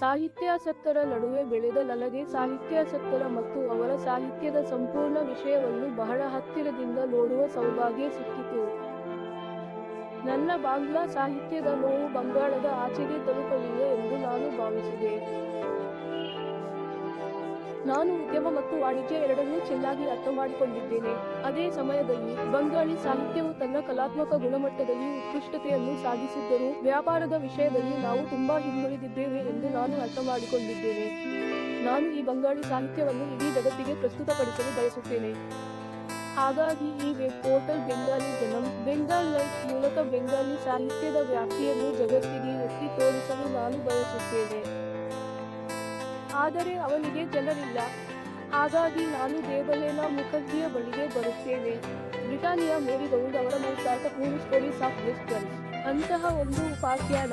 ಸಾಹಿತ್ಯಾಸಕ್ತರ ನಡುವೆ ಬೆಳೆದ ನನಗೆ ಸಾಹಿತ್ಯಾಸಕ್ತರ ಮತ್ತು ಅವರ ಸಾಹಿತ್ಯದ ಸಂಪೂರ್ಣ ವಿಷಯವನ್ನು ಬಹಳ ಹತ್ತಿರದಿಂದ ನೋಡುವ ಸೌಭಾಗ್ಯ ಸಿಕ್ಕಿತು. ನನ್ನ ಬಾಂಗ್ಲಾ ಸಾಹಿತ್ಯದ ನೋವು ಬಂಗಾಳದ ಆಚೆಗೆ ತಲುಪಲಿಲ್ಲ ಎಂದು ನಾನು ಭಾವಿಸಿದೆ. ನಾನು ಉದ್ಯಮ ಮತ್ತು ವಾಣಿಜ್ಯ ಎರಡನ್ನೂ ಚೆನ್ನಾಗಿ ಅರ್ಥ ಮಾಡಿಕೊಂಡಿದ್ದೇನೆ. ಅದೇ ಸಮಯದಲ್ಲಿ ಬಂಗಾಳಿ ಸಾಹಿತ್ಯವು ತನ್ನ ಕಲಾತ್ಮಕ ಗುಣಮಟ್ಟದಲ್ಲಿ ಉತ್ಕೃಷ್ಟತೆಯನ್ನು ಸಾಧಿಸಿದ್ದರೂ ವ್ಯಾಪಾರದ ವಿಷಯದಲ್ಲಿ ನಾವು ತುಂಬಾ ಹಿಂದುಳಿದಿದ್ದೇವೆ ಎಂದು ನಾನು ಅರ್ಥ ಮಾಡಿಕೊಂಡಿದ್ದೇನೆ. ನಾನು ಈ ಬಂಗಾಳಿ ಸಾಹಿತ್ಯವನ್ನು ಇಡೀ ಜಗತ್ತಿಗೆ ಪ್ರಸ್ತುತಪಡಿಸಲು ಬಯಸುತ್ತೇನೆ. ಹಾಗಾಗಿ ಈ web portal Bengali Janam Bengal life ಮೂಲಕ ಬೆಂಗಾಲಿ ಸಾಹಿತ್ಯದ ವ್ಯಾಪ್ತಿಯನ್ನು ಜಗತ್ತಿಗೆ ಎತ್ತಿ ತೋರಿಸಲು ನಾನು ಬಯಸುತ್ತೇನೆ. ಆದರೆ ಅವನಿಗೆ ಜನರಿಲ್ಲ. ಹಾಗಾಗಿ ನಾನು ದೇವಲೇನ ಮುಖರ್ಜಿಯ ಬಳಿಗೆ ಬರುತ್ತೇನೆ. ಬ್ರಿಟಾನಿಯಾ ಮೇರಿ ಗೌಲ್ಡ್ ಅವರ ಮೂಲಕ ಪೊಲೀಸ್ ಸ್ಟೋರೀಸ್ ಆಫ್ ಡಿಸ್ಟನ್ಸ್ ಅಂತಹ ಒಂದು ಉಪಾಖ್ಯಾನ.